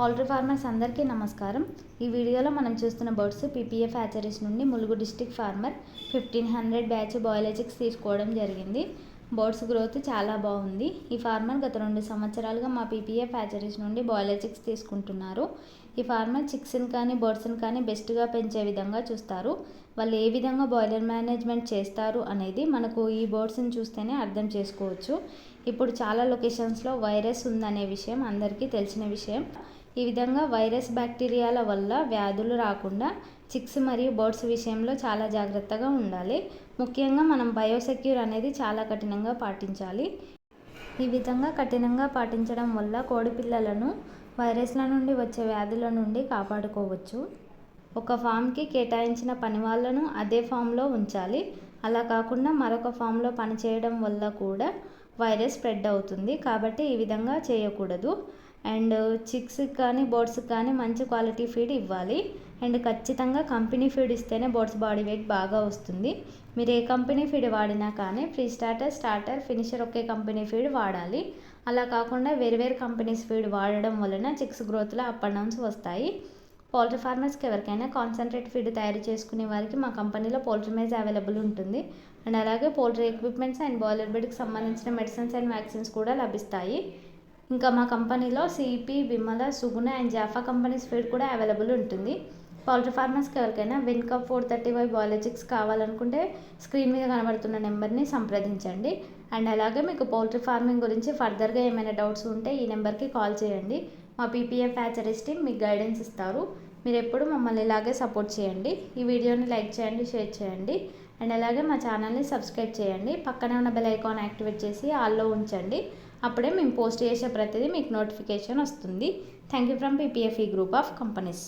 Poultry farmers అందరికీ నమస్కారం. ఈ వీడియోలో మనం చూస్తున్న బర్డ్స్ పీపీఎఫ్ హ్యాచరీస్ నుండి Mulugu district farmer fifteen hundred batch biologics తీసుకోవడం జరిగింది. బర్డ్స్ గ్రోత్ చాలా బాగుంది. ఈ ఫార్మర్ గత రెండు సంవత్సరాలుగా మా పీపీఎఫ్ హ్యాచరీస్ నుండి బాయిలజిక్స్ తీసుకుంటున్నారు. ఈ ఫార్మర్ చిక్స్ని కానీ బర్డ్స్ని కానీ బెస్ట్గా పెంచే విధంగా చూస్తారు. వాళ్ళు ఏ విధంగా బాయిలర్ మేనేజ్మెంట్ చేస్తారు అనేది మనకు ఈ బర్డ్స్ని చూస్తేనే అర్థం చేసుకోవచ్చు. ఇప్పుడు చాలా లొకేషన్స్లో వైరస్ ఉందనే విషయం అందరికీ తెలిసిన విషయం. ఈ విధంగా వైరస్ బ్యాక్టీరియాల వల్ల వ్యాధులు రాకుండా చిక్స్ మరియు బర్డ్స్ విషయంలో చాలా జాగ్రత్తగా ఉండాలి. ముఖ్యంగా మనం బయోసెక్యూర్ అనేది చాలా కఠినంగా పాటించాలి. ఈ విధంగా కఠినంగా పాటించడం వల్ల కోడి పిల్లలను వైరస్ల నుండి వచ్చే వ్యాధుల నుండి కాపాడుకోవచ్చు. ఒక ఫామ్కి కేటాయించిన పని వాళ్ళను అదే ఫామ్లో ఉంచాలి. అలా కాకుండా మరొక ఫామ్లో పనిచేయడం వల్ల కూడా వైరస్ స్ప్రెడ్ అవుతుంది. కాబట్టి ఈ విధంగా చేయకూడదు. అండ్ చిక్స్కి కానీ బోర్డ్స్కి కానీ మంచి క్వాలిటీ ఫీడ్ ఇవ్వాలి. అండ్ ఖచ్చితంగా కంపెనీ ఫీడ్ ఇస్తేనే బోర్డ్స్ బాడీ వెయిట్ బాగా వస్తుంది. మీరు ఏ కంపెనీ ఫీడ్ వాడినా కానీ ఫ్రీ స్టార్టర్ స్టార్టర్ ఫినిషర్ ఒకే కంపెనీ ఫీడ్ వాడాలి. అలా కాకుండా వేరు వేరు కంపెనీస్ ఫీడ్ వాడడం వలన చిక్స్ గ్రోత్లో అప్ అండ్ డౌన్స్ వస్తాయి. పౌల్ట్రీ ఫార్మర్స్కి ఎవరికైనా కాన్సన్ట్రేట్ ఫీడ్ తయారు చేసుకునే వారికి మా కంపెనీలో పౌల్ట్రీ మేజ్ అవైలబుల్ ఉంటుంది. అండ్ అలాగే పౌల్ట్రీ ఎక్విప్మెంట్స్ అండ్ బాయిలర్ బెడ్కి సంబంధించిన మెడిసిన్స్ అండ్ వ్యాక్సిన్స్ కూడా లభిస్తాయి. ఇంకా మా కంపెనీలో C P Vimala Suguna and Japfa companies feed కూడా అవైలబుల్ ఉంటుంది. పౌల్ట్రీ ఫార్మర్స్కి ఎవరికైనా Vencobb four thirty five biologics కావాలనుకుంటే స్క్రీన్ మీద కనబడుతున్న నెంబర్ని సంప్రదించండి. అండ్ అలాగే మీకు పౌల్ట్రీ ఫార్మింగ్ గురించి ఫర్దర్గా ఏమైనా డౌట్స్ ఉంటే ఈ నెంబర్కి కాల్ చేయండి. మా పీపీఎఫ్ హ్యాచరీస్ టీమ్ మీకు గైడెన్స్ ఇస్తారు. మీరు ఎప్పుడు మమ్మల్ని ఇలాగే సపోర్ట్ చేయండి. ఈ వీడియోని లైక్ చేయండి షేర్ చేయండి. అండ్ అలాగే మా ఛానల్ని సబ్స్క్రైబ్ చేయండి. పక్కనే ఉన్న బెల్ ఐకాన్ యాక్టివేట్ చేసి ఆల్లో ఉంచండి. అప్పుడే మేము పోస్ట్ చేసే ప్రతిదీ మీకు నోటిఫికేషన్ వస్తుంది. Thank you from PPFE group of companies